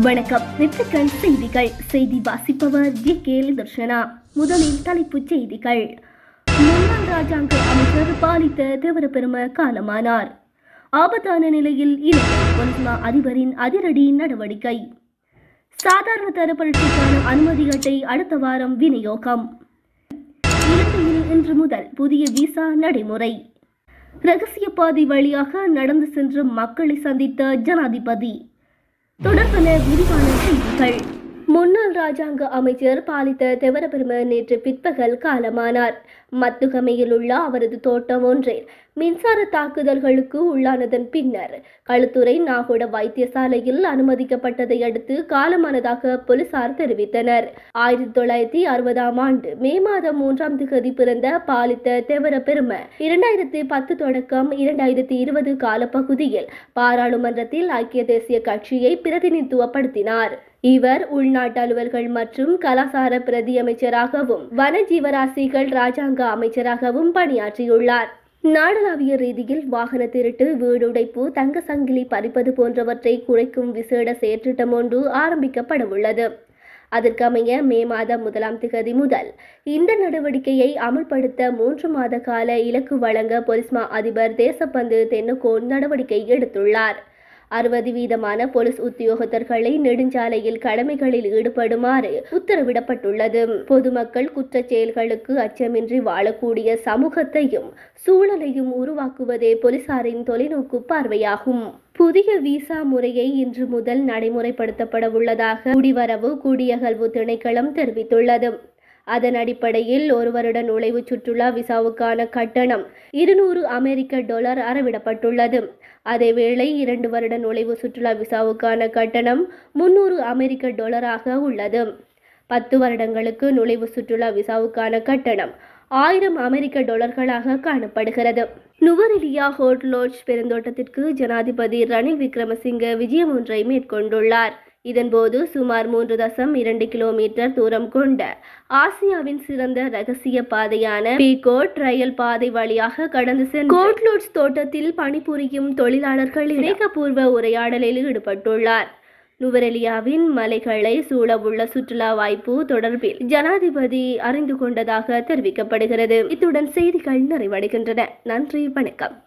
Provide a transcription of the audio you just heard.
வணக்கம். நெற்றுக்கண் செய்திகள். செய்தி வாசிப்பவர் ஜி. கே. தர்ஷனா முதலில் தலைப்புச் செய்திகள். முன்னாள் ராஜாங்க அமைச்சர் பாலித்த தேவரப்பெரும காலமானார். ஆபத்தான நிலையில் இலங்கை பொலிஸ்மா அதிபரின் அதிரடி நடவடிக்கை. சாதாரண தர பரீட்சைக்கான அனுமதி அட்டை அடுத்த வாரம் விநியோகம். இலங்கையில் இன்று முதல் புதிய விசா நடைமுறை. ரகசிய பாதை வழியாக நடந்து சென்று மக்களை சந்தித்த ஜனாதிபதி. தொடர்பன விரிவான செய்திகள் முன்னாள் ராஜாங்க அமைச்சர் பாலித்த தெவரபெரும நேற்று பிற்பகல் காலமானார். மத்துகமையில் உள்ள அவரது தோட்டம் ஒன்றில் மின்சார தாக்குதல்களுக்கு உள்ளானதன் பின்னர் களுத்துறை நாகோட வைத்தியசாலையில் அனுமதிக்கப்பட்டதை அடுத்து காலமானதாக போலீசார் தெரிவித்தனர். ஆயிரத்தி தொள்ளாயிரத்தி அறுபதாம் ஆண்டு மே மாதம் மூன்றாம் திகதி பிறந்த பாலித்த தெவர பெரும இரண்டாயிரத்தி பத்து தொடக்கம் இரண்டாயிரத்தி இருபது காலப்பகுதியில் பாராளுமன்றத்தில் ஐக்கிய தேசிய கட்சியை பிரதிநிதித்துவப்படுத்தினார். இவர் உள்நாட்டு அலுவல்கள் மற்றும் கலாசார பிரதியமைச்சராகவும் வன ஜீவராசிகள் ராஜாங்க அமைச்சராகவும் பணியாற்றியுள்ளார். நாடளாவிய ரீதியில் வாகன திருட்டு வீடுடைப்பு தங்க சங்கிலி பறிப்பது போன்றவற்றை குறைக்கும் விசேட செயற்றிட்டம் ஒன்று ஆரம்பிக்கப்பட உள்ளது அதற்கமைய மே மாதம் முதலாம் திகதி முதல் இந்த நடவடிக்கையை அமல்படுத்த மூன்று மாத கால இலக்கு வழங்க பொலிஸ்மா அதிபர் தேசப்பந்து தென்னுகோன் நடவடிக்கை எடுத்துள்ளார். அறுபது வீதமான போலீஸ் உத்தியோகத்தர்களை நெடுஞ்சாலையில் கடமைகளில் ஈடுபடுமாறு உத்தரவிடப்பட்டுள்ளது. பொதுமக்கள் குற்ற செயல்களுக்கு அச்சமின்றி வாழக்கூடிய சமூகத்தையும் சூழலையும் உருவாக்குவதே போலீசாரின் தொலைநோக்கு பார்வையாகும். புதிய விசா முறையை இன்று முதல் நடைமுறைப்படுத்தப்பட உள்ளதாக குடிவரவு குடியகல்வு திணைக்களம் தெரிவித்துள்ளது. அதன் அடிப்படையில் ஒரு வருட நுழைவு சுற்றுலா விசாவுக்கான கட்டணம் இருநூறு அமெரிக்க டாலர் அறவிடப்பட்டுள்ளது. அதேவேளை இரண்டு வருட நுழைவு சுற்றுலா விசாவுக்கான கட்டணம் முன்னூறு அமெரிக்க டாலராக உள்ளது. பத்து வருடங்களுக்கு நுழைவு சுற்றுலா விசாவுக்கான கட்டணம் ஆயிரம் அமெரிக்க டாலர்களாக காணப்படுகிறது. நுவரெலியா ஹோட் பெருந்தோட்டத்திற்கு ஜனாதிபதி ரணில் விக்ரமசிங்க விஜயம் ஒன்றை மேற்கொண்டுள்ளார். இதன்போது சுமார் மூன்று தசம் இரண்டு கிலோமீட்டர் தூரம் கொண்ட ஆசியாவின் சிறந்த ரகசிய பாதையான பீகோட் ரயில் பாதை வழியாக கடந்து சென்று தோட்டத்தில் பணிபுரியும் தொழிலாளர்கள் இணைக்கப்பூர்வ உரையாடலில் ஈடுபட்டுள்ளார். நுவரெலியாவின் மலைகளை சூழவுள்ள சுற்றுலா வாய்ப்பு தொடர்பில் ஜனாதிபதி அறிந்து கொண்டதாக தெரிவிக்கப்படுகிறது. இத்துடன் செய்திகள் நிறைவடைகின்றன. நன்றி வணக்கம்.